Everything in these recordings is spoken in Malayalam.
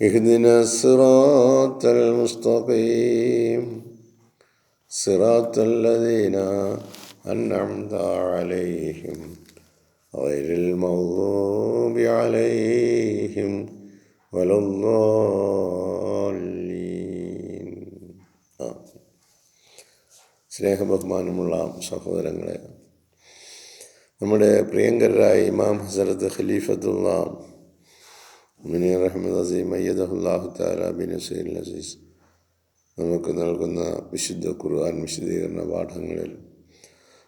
اهدنا الصراط المستقيم صراط الذين أنعمت عليهم غير المغضوب عليهم ولا الضالين സ്നേഹബഹുമാനമുള്ള സഹോദരങ്ങളെ നമ്മുടെ പ്രിയങ്കരായ ഇമാം ഹസരത്ത് ഖലീഫത്തുള്ള മുനീർ അഹമ്മദ് അസീം അയ്യദുല്ലാഹു താല ബിൻ ഹുസൈൻ അസീസ് നമുക്ക് നൽകുന്ന വിശുദ്ധ ഖുർആൻ വിശദീകരണ പാഠങ്ങളിൽ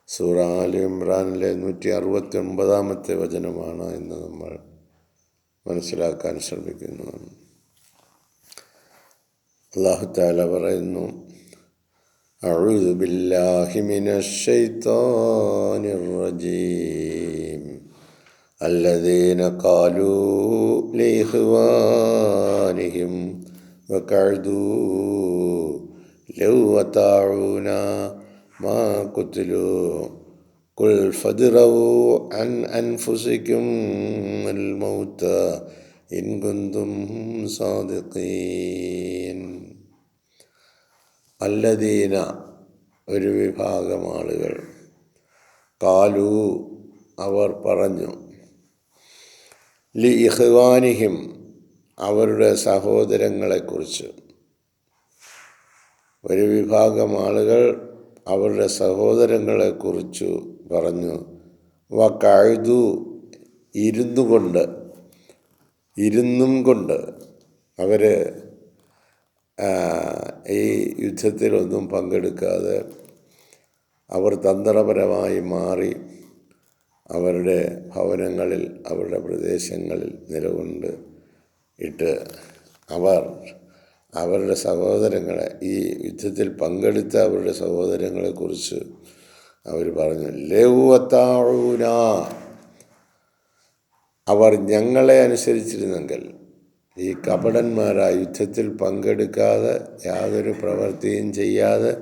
സൂറ ആലി ഇമ്രാനിലെ നൂറ്റി അറുപത്തി ഒമ്പതാമത്തെ വചനമാണ് എന്ന് നമ്മൾ മനസ്സിലാക്കാൻ ശ്രമിക്കുന്നതാണ് അള്ളാഹു താല പറയുന്നു أعوذ بالله من الشيطان الرجيم الذين قالوا لإخوانهم وقعدوا لو أطاعونا ما قتلوا قل فادروا عن أنفسكم الموت إن كنتم صادقين അല്ലദീന ഒരു വിഭാഗം ആളുകൾ കാലു അവർ പറഞ്ഞു ലി ഇഹ്വാനിഹിം അവരുടെ സഹോദരങ്ങളെക്കുറിച്ച്. ഒരു വിഭാഗം ആളുകൾ അവരുടെ സഹോദരങ്ങളെക്കുറിച്ച് പറഞ്ഞു വ കഴുതു ഇരുന്നു കൊണ്ട് ഇരുന്നും കൊണ്ട്. അവർ ഈ യുദ്ധത്തിലൊന്നും പങ്കെടുക്കാതെ അവർ തന്ത്രപരമായി മാറി അവരുടെ ഭവനങ്ങളിൽ അവരുടെ പ്രദേശങ്ങളിൽ നിലകൊണ്ട് ഇട്ട് അവർ അവരുടെ സഹോദരങ്ങളെ ഈ യുദ്ധത്തിൽ പങ്കെടുത്ത അവരുടെ സഹോദരങ്ങളെക്കുറിച്ച് അവർ പറഞ്ഞു ലഘുവത്താഴൂന അവർ ഞങ്ങളെ അനുസരിച്ചിരുന്നെങ്കിൽ ഈ കപടന്മാരായ യുദ്ധത്തിൽ പങ്കെടുക്കാതെ യാതൊരു പ്രവൃത്തിയും ചെയ്യാതെ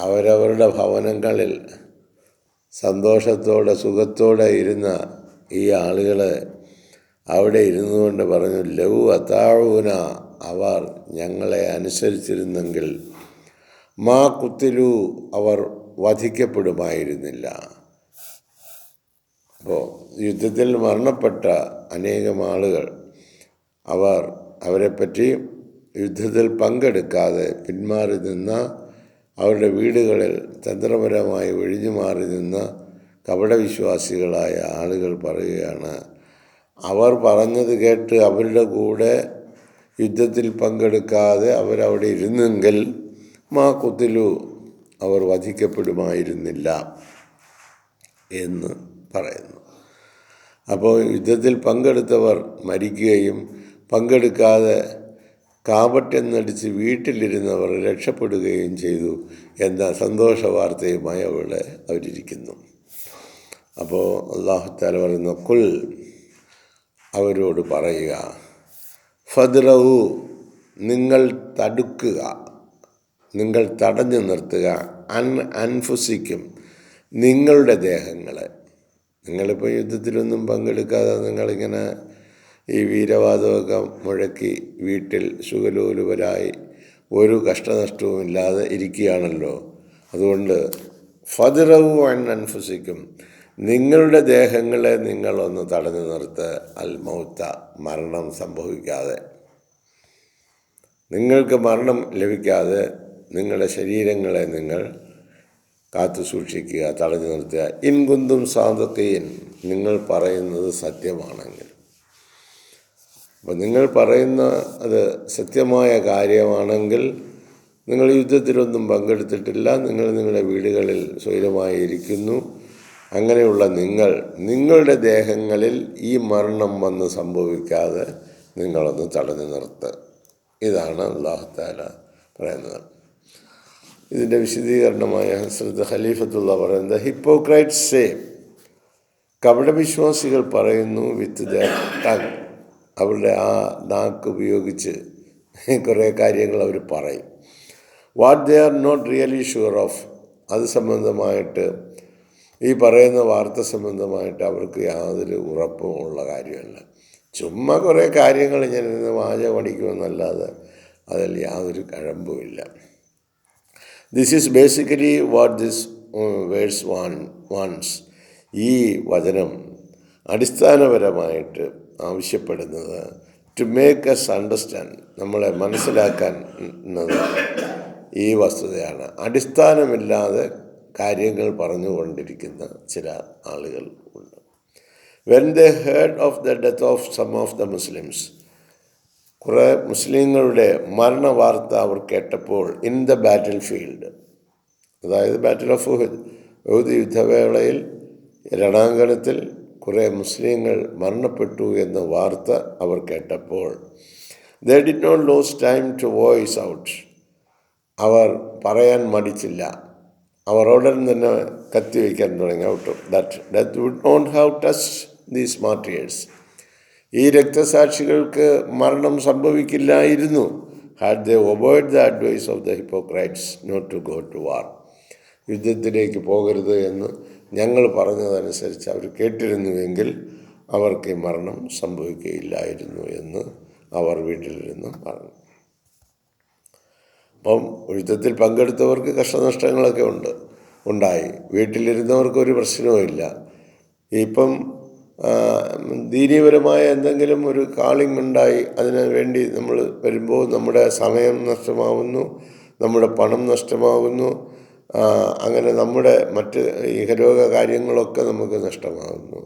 അവരവരുടെ ഭവനങ്ങളിൽ സന്തോഷത്തോടെ സുഖത്തോടെ ഇരുന്ന ഈ ആളുകൾ അവിടെ ഇരുന്നു കൊണ്ട് പറഞ്ഞു ലവു അത്താഴൂന അവർ ഞങ്ങളെ അനുസരിച്ചിരുന്നെങ്കിൽ മാ കുത്തിലു അവർ വധിക്കപ്പെടുമായിരുന്നില്ല. അപ്പോൾ യുദ്ധത്തിൽ മരണപ്പെട്ട അനേകം ആളുകൾ അവർ അവരെപ്പറ്റി യുദ്ധത്തിൽ പങ്കെടുക്കാതെ പിന്മാറി നിന്ന അവരുടെ വീടുകളിൽ തന്ത്രപരമായി ഒഴിഞ്ഞു മാറി നിന്ന കപടവിശ്വാസികളായ ആളുകൾ പറയുകയാണ് അവർ പറഞ്ഞത് കേട്ട് അവരുടെ കൂടെ യുദ്ധത്തിൽ പങ്കെടുക്കാതെ അവരവിടെ ഇരുന്നെങ്കിൽ മാ കുത്തിലു അവർ വധിക്കപ്പെടുമായിരുന്നില്ല എന്ന് പറയുന്നു. അപ്പോൾ യുദ്ധത്തിൽ പങ്കെടുത്തവർ മരിക്കുകയും പങ്കെടുക്കാതെ കാപട്യം വീട്ടിലിരുന്നവർ രക്ഷപ്പെടുകയും ചെയ്തു എന്ന സന്തോഷ വാർത്തയുമായി അവിടെ അവരിയ്ക്കുന്നു അപ്പോൾ അള്ളാഹുത്താല പറയുന്ന കുൽ അവരോട് പറയുക ഫദ്രവു നിങ്ങൾ തടുക്കുക നിങ്ങൾ തടഞ്ഞു നിർത്തുക അൻ അൻഫുസിക്കും നിങ്ങളുടെ ദേഹങ്ങളെ നിങ്ങളിപ്പോൾ യുദ്ധത്തിലൊന്നും പങ്കെടുക്കാതെ നിങ്ങളിങ്ങനെ ഈ വീരവാദമൊക്കെ മുഴക്കി വീട്ടിൽ സുഖലോലുപരായി ഒരു കഷ്ടനഷ്ടവുമില്ലാതെ ഇരിക്കുകയാണല്ലോ. അതുകൊണ്ട് ഫതിറവു അൻഫുസിക്കും നിങ്ങളുടെ ദേഹങ്ങളെ നിങ്ങളൊന്ന് തടഞ്ഞു നിർത്ത് അൽമൗത്ത മരണം സംഭവിക്കാതെ. നിങ്ങൾക്ക് മരണം ലഭിക്കാതെ നിങ്ങളുടെ ശരീരങ്ങളെ നിങ്ങൾ കാത്തു സൂക്ഷിക്കുക തടഞ്ഞു നിർത്തുക. ഇൻകുന്തും സാന്തത്തെയും നിങ്ങൾ പറയുന്നത് സത്യമാണെങ്കിൽ. അപ്പം നിങ്ങൾ പറയുന്ന അത് സത്യമായ കാര്യമാണെങ്കിൽ നിങ്ങൾ യുദ്ധത്തിലൊന്നും പങ്കെടുത്തിട്ടില്ല. നിങ്ങൾ നിങ്ങളുടെ വീടുകളിൽ സ്വൈരമായി ഇരിക്കുന്നു. അങ്ങനെയുള്ള നിങ്ങൾ നിങ്ങളുടെ ദേഹങ്ങളിൽ ഈ മരണം വന്ന് സംഭവിക്കാതെ നിങ്ങളൊന്ന് തടഞ്ഞു നിർത്ത്. ഇതാണ് അള്ളാഹുത്താല പറയുന്നത്. ഇതിന്റെ വിശദീകരണമായ ഹസ്രത്ത് ഖലീഫത്തുള്ള പറയുന്നത് ഹിപ്പോക്രൈറ്റ് സേ. കപടവിശ്വാസികൾ പറയുന്നു വിത്ത് ദ ടങ്. അവരുടെ ആ നാക്ക് ഉപയോഗിച്ച് കുറേ കാര്യങ്ങൾ അവർ പറയും. What they are not really sure of അത് സംബന്ധമായിട്ട് ഈ പറയുന്ന വാർത്ത സംബന്ധമായിട്ട് അവർക്ക് യാതൊരു ഉറപ്പും ഉള്ള കാര്യമല്ല. ചുമ്മാ കുറേ കാര്യങ്ങൾ ഇങ്ങനെ ഇരുന്ന് വാചകം അടിക്കുമെന്നല്ലാതെ അതിൽ യാതൊരു കഴമ്പുമില്ല this is basically what this verse warn warns ഈ വചനം അടിസ്ഥാനപരമായിട്ട് ആവശ്യപ്പെടുന്നത്. ടു മേക്ക് എസ് അണ്ടർസ്റ്റാൻഡ് നമ്മളെ മനസ്സിലാക്കാൻ ഈ വസ്തുതയാണ്. അടിസ്ഥാനമില്ലാതെ കാര്യങ്ങൾ പറഞ്ഞുകൊണ്ടിരിക്കുന്ന ചില ആളുകൾ ഉണ്ട്. When they heard of the death of some of the Muslims കുറേ മുസ്ലിങ്ങളുടെ മരണ വാർത്ത അവർ കേട്ടപ്പോൾ ഇൻ ദ ബാറ്റിൽ ഫീൽഡ് അതായത് ബാറ്റിൽ ഓഫ് യുദ്ധവേളയിൽ രണാങ്കണത്തിൽ കുറേ മുസ്ലിങ്ങൾ മരണപ്പെട്ടു എന്ന വാർത്ത അവർ കേട്ടപ്പോൾ they did not lose time to voice out അവർ പറയാൻ മടിച്ചില്ല. അവർ ഉടൻ തന്നെ കത്തിവയ്ക്കാൻ തുടങ്ങി. Out that that would not have touch these martyrs ഈ രക്തസാക്ഷികൾക്ക് മരണം സംഭവിക്കില്ലായിരുന്നു. Had the obeyed the advice of the hypocrites not to go to war യുദ്ധത്തിലേക്ക് പോകരുത് എന്ന് ഞങ്ങൾ പറഞ്ഞതനുസരിച്ച് അവർ കേട്ടിരുന്നുവെങ്കിൽ അവർക്ക് മരണം സംഭവിക്കുകയില്ലായിരുന്നു എന്ന് അവർ വീട്ടിലിരുന്ന് പറഞ്ഞു. അപ്പം ഒഴുത്തത്തിൽ പങ്കെടുത്തവർക്ക് കഷ്ടനഷ്ടങ്ങളൊക്കെ ഉണ്ട് ഉണ്ടായി. വീട്ടിലിരുന്നവർക്ക് ഒരു പ്രശ്നവുമില്ല ഇപ്പം ദീനീപരമായ എന്തെങ്കിലും ഒരു കാളിംഗ് ഉണ്ടായി അതിനു വേണ്ടി നമ്മൾ വരുമ്പോൾ നമ്മുടെ സമയം നഷ്ടമാവുന്നു നമ്മുടെ പണം നഷ്ടമാകുന്നു അങ്ങനെ നമ്മുടെ മറ്റ് ഇഹലോക കാര്യങ്ങളൊക്കെ നമുക്ക് നഷ്ടമാകുന്നു.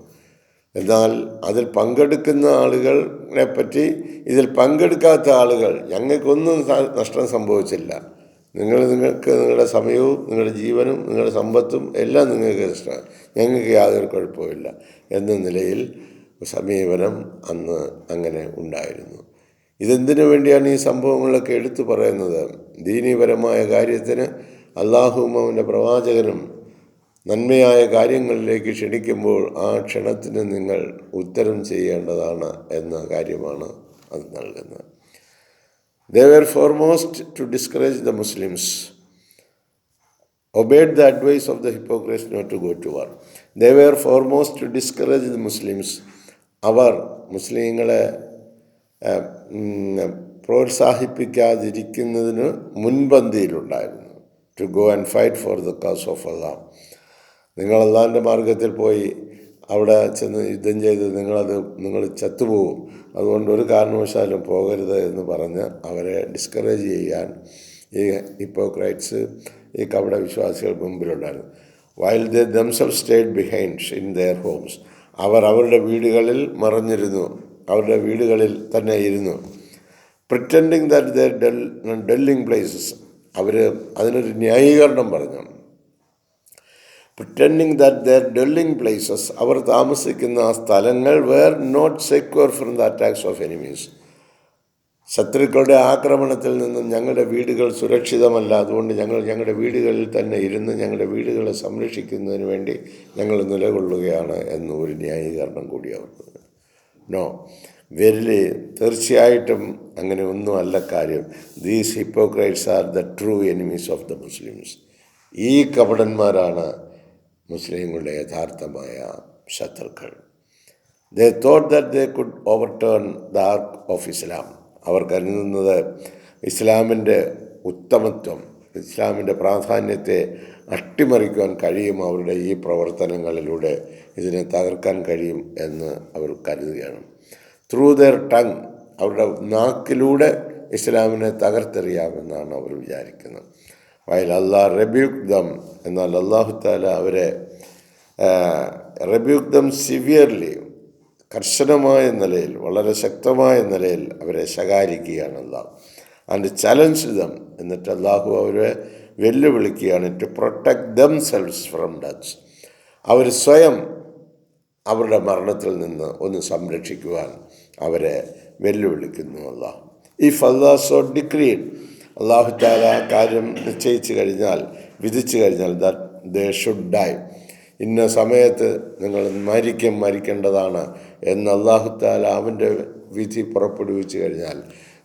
എന്നാൽ അതിൽ പങ്കെടുക്കുന്ന ആളുകളെ പറ്റി ഇതിൽ പങ്കെടുക്കാത്ത ആളുകൾ ഞങ്ങൾക്കൊന്നും നഷ്ടം സംഭവിച്ചില്ല. നിങ്ങൾ നിങ്ങൾക്ക് നിങ്ങളുടെ സമയവും നിങ്ങളുടെ ജീവനും നിങ്ങളുടെ സമ്പത്തും എല്ലാം നിങ്ങൾക്ക് നഷ്ടമാണ് ഞങ്ങൾക്ക് യാതൊരു കുഴപ്പമില്ല എന്ന നിലയിൽ സമീപനം അന്ന് അങ്ങനെ ഉണ്ടായിരുന്നു. ഇതെന്തിനു വേണ്ടിയാണ് ഈ സംഭവങ്ങളൊക്കെ എടുത്തു പറയുന്നത്? ദീനീപരമായ കാര്യത്തിന് അള്ളാഹുവും അവന്റെ പ്രവാചകനും നന്മയായ കാര്യങ്ങളിലേക്ക് ക്ഷണിക്കുമ്പോൾ ആ ക്ഷണത്തിന് നിങ്ങൾ ഉത്തരം ചെയ്യേണ്ടതാണ് എന്ന കാര്യമാണ് അത് നൽകുന്നത് they were foremost to discourage the Muslims obeyed the advice of the hypocrites not to go to war. They were foremost to discourage the Muslims. അവർ മുസ്ലിങ്ങളെ പ്രോത്സാഹിപ്പിക്കാതിരിക്കുന്നതിന് മുൻപന്തിയിലുണ്ടായിരുന്നു to go and fight for the cause of Allah നിങ്ങൾ അള്ളാഹിന്റെ മാർഗത്തിൽ പോയി അവിടെ ചെന്ന് യുദ്ധം ചെയ്ത് നിങ്ങളത് നിങ്ങൾ ചത്തുപോകും അതുകൊണ്ട് ഒരു കാരണവശാലും പോകരുത് എന്ന് പറഞ്ഞ് അവരെ ഡിസ്കറേജ് ചെയ്യാൻ ഈ ഹിപ്പോക്രൈറ്റ്സ് ഈ കപട വിശ്വാസികൾ മുമ്പിലുണ്ടായിരുന്നു. While they themselves stayed behind in their homes അവർ അവരുടെ വീടുകളിൽ മറഞ്ഞിരുന്നു. അവരുടെ വീടുകളിൽ തന്നെ ഇരുന്നു. Pretending that their dwell dwelling places അവർ അതിനൊരു ന്യായീകരണം പറഞ്ഞു. Pretending that their dwelling places അവർ താമസിക്കുന്ന ആ സ്ഥലങ്ങൾ were not secure from the attacks of enemies ശത്രുക്കളുടെ ആക്രമണത്തിൽ നിന്നും ഞങ്ങളുടെ വീടുകൾ സുരക്ഷിതമല്ല. അതുകൊണ്ട് ഞങ്ങൾ ഞങ്ങളുടെ വീടുകളിൽ തന്നെ ഇരുന്ന് ഞങ്ങളുടെ വീടുകളെ സംരക്ഷിക്കുന്നതിന് വേണ്ടി ഞങ്ങൾ നിലകൊള്ളുകയാണ് എന്ന് ഒരു ന്യായീകരണം കൂടി നോ വെരിലി തീർച്ചയായിട്ടും അങ്ങനെ ഒന്നും അല്ല കാര്യം. These hypocrites are the true enemies of the Muslims ഈ കപടന്മാരാണ് മുസ്ലിങ്ങളുടെ യഥാർത്ഥമായ ശത്രുക്കൾ. They thought that they could overturn the ark of Islam അവർ കരുതുന്നത് ഇസ്ലാമിന്റെ ഉത്തമത്വം ഇസ്ലാമിന്റെ പ്രാധാന്യത്തെ അട്ടിമറിക്കുവാൻ കഴിയും അവരുടെ ഈ പ്രവർത്തനങ്ങളിലൂടെ ഇതിനെ തകർക്കാൻ കഴിയും എന്ന് അവർ കരുതുകയാണ്. ത്രൂ ദർ ടങ് അവരുടെ നാക്കിലൂടെ ഇസ്ലാമിനെ തകർത്തെറിയാമെന്നാണ് അവർ വിചാരിക്കുന്നത്. വയൽ അള്ളാഹ് റബ്യൂക് ദം എന്നാൽ അള്ളാഹു താല അവരെ റബ്യൂക് ദം സിവിയർലി കർശനമായ നിലയിൽ വളരെ ശക്തമായ നിലയിൽ അവരെ ശകാരിക്കുകയാണ് അള്ളാഹ് ആൻഡ് ചലഞ്ച് ദം എന്നിട്ട് അള്ളാഹു അവരെ വെല്ലുവിളിക്കുകയാണ് to protect themselves from death അവർ സ്വയം അവരുടെ മരണത്തിൽ നിന്ന് ഒന്ന് സംരക്ഷിക്കുവാൻ അവരെ വെല്ലുവിളിക്കുന്നു Allah if Allah so decreed അള്ളാഹു താല കാര്യം നിശ്ചയിച്ചു കഴിഞ്ഞാൽ വിധിച്ചു കഴിഞ്ഞാൽ ദാറ്റ് ദേ ഷുഡ് ഡൈ. ഇന്ന സമയത്ത് നിങ്ങൾ മരിക്കും മരിക്കേണ്ടതാണ് എന്ന് അള്ളാഹു താല അവന്റെ വിധി പുറപ്പെടുവിച്ചു കഴിഞ്ഞാൽ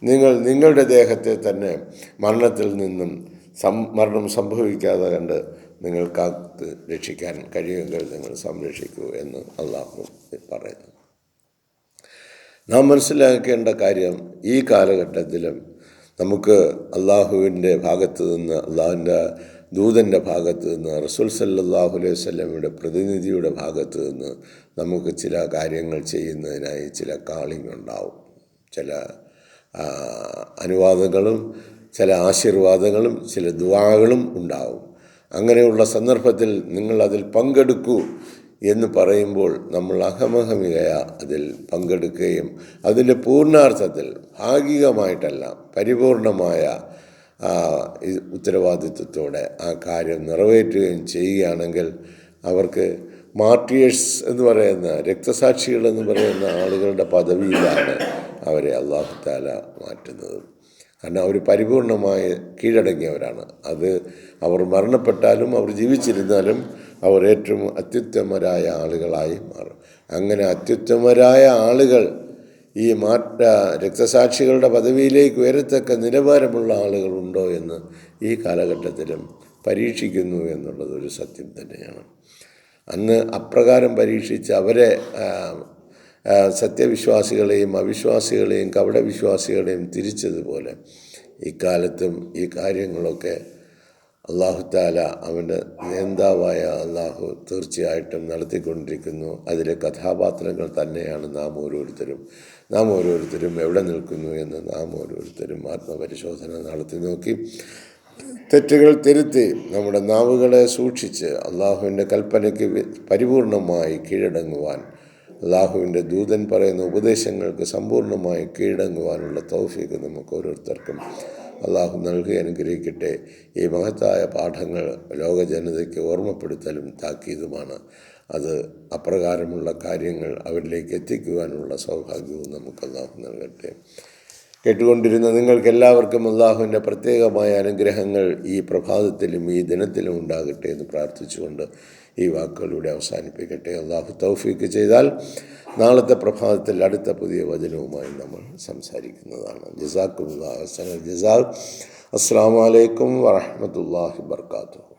നിങ്ങൾ നിങ്ങളുടെ ദേഹത്തെ തന്നെ മരണത്തിൽ നിന്നും സം മരണം സംഭവിക്കാതെ കണ്ട് നിങ്ങൾ കാത്ത് രക്ഷിക്കാൻ കഴിയുമെങ്കിൽ നിങ്ങൾ സംരക്ഷിക്കൂ എന്ന് അള്ളാഹു പറയുന്നു. നാം മനസ്സിലാക്കേണ്ട കാര്യം ഈ കാലഘട്ടത്തിലും നമുക്ക് അള്ളാഹുവിന്റെ ഭാഗത്ത് നിന്ന് അള്ളാഹുവിന്റെ ദൂതന്റെ ഭാഗത്ത് നിന്ന് റസൂൽ സല്ലാഹു അലൈഹി സ്വലമിയുടെ പ്രതിനിധിയുടെ ഭാഗത്ത് നിന്ന് നമുക്ക് ചില കാര്യങ്ങൾ ചെയ്യുന്നതിനായി ചില കാളിങ് ഉണ്ടാവും. ചില അനുവാദങ്ങളും ചില ആശീർവാദങ്ങളും ചില ദുവാകളും ഉണ്ടാവും. അങ്ങനെയുള്ള സന്ദർഭത്തിൽ നിങ്ങൾ അതിൽ പങ്കെടുക്കൂ എന്ന് പറയുമ്പോൾ നമ്മൾ അഹമഹമികയ അതിൽ പങ്കെടുക്കുകയും അതിന്റെ പൂർണാർത്ഥത്തിൽ ഭാഗികമായിട്ടല്ല പരിപൂർണമായ ഉത്തരവാദിത്വത്തോടെ ആ കാര്യം നിറവേറ്റുകയും ചെയ്യുകയാണെങ്കിൽ അവർക്ക് മാർട്ടിയേഴ്സ് എന്ന് പറയുന്ന രക്തസാക്ഷികൾ എന്ന് പറയുന്ന ആളുകളുടെ പദവിയിലാണ് അവരെ അള്ളാഹു താല മാറ്റുന്നത്. കാരണം അവർ പരിപൂർണമായി കീഴടങ്ങിയവരാണ്. അത് അവർ മരണപ്പെട്ടാലും അവർ ജീവിച്ചിരുന്നാലും അവർ ഏറ്റവും അത്യുത്തമരായ ആളുകളായി മാറും. അങ്ങനെ അത്യുത്തമരായ ആളുകൾ ഈ മാറ്റ രക്തസാക്ഷികളുടെ പദവിയിലേക്ക് ഉയരത്തക്ക നിലവാരമുള്ള ആളുകളുണ്ടോ എന്ന് ഈ കാലഘട്ടത്തിലും പരീക്ഷിക്കുന്നു എന്നുള്ളത് ഒരു സത്യം തന്നെയാണ്. അന്ന് അപ്രകാരം പരീക്ഷിച്ച് അവരെ സത്യവിശ്വാസികളെയും അവിശ്വാസികളെയും കപടവിശ്വാസികളെയും തിരിച്ചതുപോലെ ഇക്കാലത്തും ഈ കാര്യങ്ങളൊക്കെ അള്ളാഹു താല അവന്റെ നേതാവായ അള്ളാഹു തീർച്ചയായിട്ടും നടത്തിക്കൊണ്ടിരിക്കുന്നു. അതിലെ കഥാപാത്രങ്ങൾ തന്നെയാണ് നാം ഓരോരുത്തരും. നാം ഓരോരുത്തരും എവിടെ നിൽക്കുന്നു എന്ന് നാം ഓരോരുത്തരും ആത്മപരിശോധന നടത്തി നോക്കി. തെറ്റുകൾ തിരുത്തി നമ്മുടെ നാവുകളെ സൂക്ഷിച്ച് അള്ളാഹുവിന്റെ കൽപ്പനയ്ക്ക് പരിപൂർണമായി കീഴടങ്ങുവാൻ അള്ളാഹുവിന്റെ ദൂതൻ പറയുന്ന ഉപദേശങ്ങൾക്ക് സമ്പൂർണമായി കീഴടങ്ങുവാനുള്ള തൗഫീക്ക് നമുക്ക് ഓരോരുത്തർക്കും അള്ളാഹു നൽകി അനുഗ്രഹിക്കട്ടെ. ഈ മഹത്തായ പാഠങ്ങൾ ലോക ജനതയ്ക്ക് ഓർമ്മപ്പെടുത്തലും താക്കീതുമാണ്. അത് അപ്രകാരമുള്ള കാര്യങ്ങൾ അവരിലേക്ക് എത്തിക്കുവാനുള്ള സൗഭാഗ്യവും നമുക്ക് അള്ളാഹു നൽകട്ടെ. കേട്ടുകൊണ്ടിരുന്ന നിങ്ങൾക്ക് എല്ലാവർക്കും അള്ളാഹുവിന്റെ പ്രത്യേകമായ അനുഗ്രഹങ്ങൾ ഈ പ്രഭാതത്തിലും ഈ ദിനത്തിലും ഉണ്ടാകട്ടെ എന്ന് പ്രാർത്ഥിച്ചുകൊണ്ട് ഈ വാക്കുകളിലൂടെ അവസാനിപ്പിക്കട്ടെ. അള്ളാഹു തൗഫീക്ക് ചെയ്താൽ നാളത്തെ പ്രഭാതത്തിൽ അടുത്ത പുതിയ വചനവുമായി നമ്മൾ സംസാരിക്കുന്നതാണ്. ജസാഖുല്ലാ ജസാഖ് അസ്സാം വലൈക്കും വാഹമത്തല്ലാഹി വർക്കാത്തു